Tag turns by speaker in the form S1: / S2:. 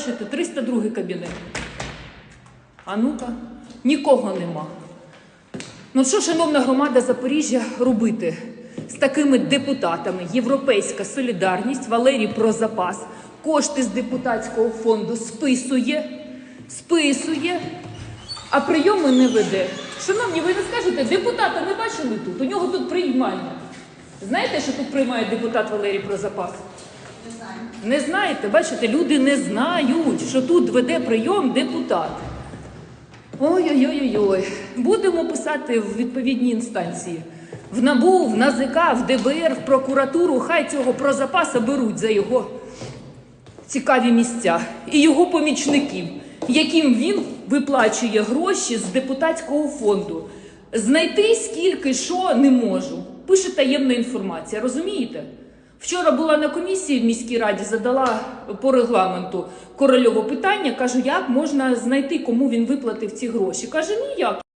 S1: Бачите, 302 кабінет. А ну-ка, нікого нема. Ну що, шановна громада Запоріжжя, робити з такими депутатами? Європейська солідарність, Валерій Прозапас кошти з депутатського фонду списує, списує, а прийоми не веде. Шановні, ви не скажете, депутата не бачили тут? У нього тут приймальня. Знаєте, що тут приймає депутат Валерій Прозапас?
S2: Не
S1: знаєте, бачите, люди не знають, що тут веде прийом депутат. Ой-ой-ой-ой. Будемо писати в відповідні інстанції. В НАБУ, в НАЗК, в ДБР, в прокуратуру, хай цього про запаса беруть за його цікаві місця і його помічників, яким він виплачує гроші з депутатського фонду. Знайти скільки що не можу. Пише таємна інформація, розумієте? Вчора була на комісії в міській раді, задала по регламенту Корольову питання. Кажу, як можна знайти, кому він виплатив ці гроші. Каже, ніяк.